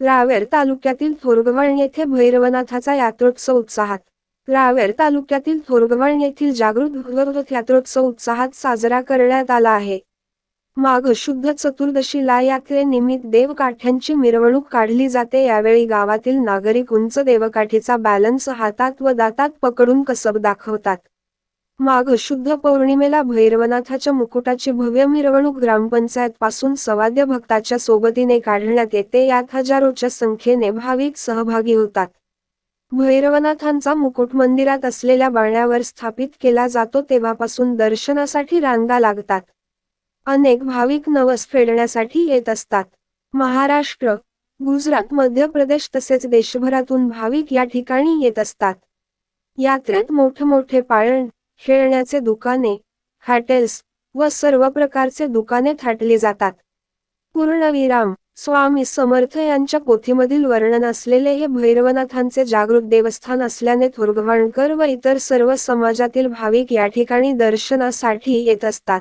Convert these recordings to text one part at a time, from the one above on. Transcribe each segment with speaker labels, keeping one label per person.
Speaker 1: रावेर तालुक्यातील थोरगवण येथे भैरवनाथाचा यात्रोत्सव उत्साहात. रावेर तालुक्यातील थोरगवण येथील जागृत भगवत यात्रोत्सव उत्साहात साजरा करण्यात आला आहे. माघ शुद्ध चतुर्दशीला यात्रेनिमित्त देवकाठ्यांची मिरवणूक काढली जाते. यावेळी गावातील नागरिक उंच देवकाठीचा बॅलन्स हातात व दातात पकडून कसब दाखवतात. माघ शुद्ध पौर्णिमेला भैरवनाथाच्या मुकुटाची भव्य मिरवणूक ग्रामपंचायत पासून सवाद्य भक्ताच्या सोबतीने काढण्यात येते. यात हजारोच्या संख्येने भाविक सहभागी होतात. भैरवनाथांचा मुकुट मंदिरात असलेल्या बाण्यावर स्थापित केला जातो तेव्हापासून दर्शनासाठी रांगा लागतात. अनेक भाविक नवस फेडण्यासाठी येत असतात. महाराष्ट्र गुजरात मध्य प्रदेश तसेच देशभरातून भाविक या ठिकाणी येत असतात. यात्रेत मोठमोठे पाळण खेळण्याचे दुकाने हॉटेल्स व सर्व प्रकारचे दुकाने थाटली जातात. पूर्णविराम स्वामी समर्थ यांच्या पोथीमधील वर्णन असलेले हे भैरवनाथांचे जागृत देवस्थान असल्याने थोरगवाणकर व इतर सर्व समाजातील भाविक या ठिकाणी दर्शनासाठी येत असतात.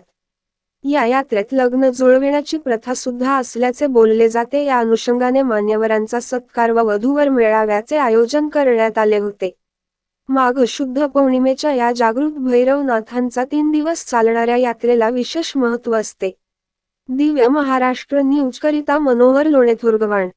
Speaker 1: या यात्रेत लग्न जुळविण्याची प्रथा सुद्धा असल्याचे बोलले जाते. या अनुषंगाने मान्यवरांचा सत्कार व वधूवर मेळाव्याचे आयोजन करण्यात आले होते. माघ शुद्ध पौर्णिमेच्या या जागृत भैरवनाथांचा तीन दिवस चालणाऱ्या यात्रेला विशेष महत्त्व असते. दिव्य महाराष्ट्र न्यूज करिता मनोहर लोणेथुर्गवाण.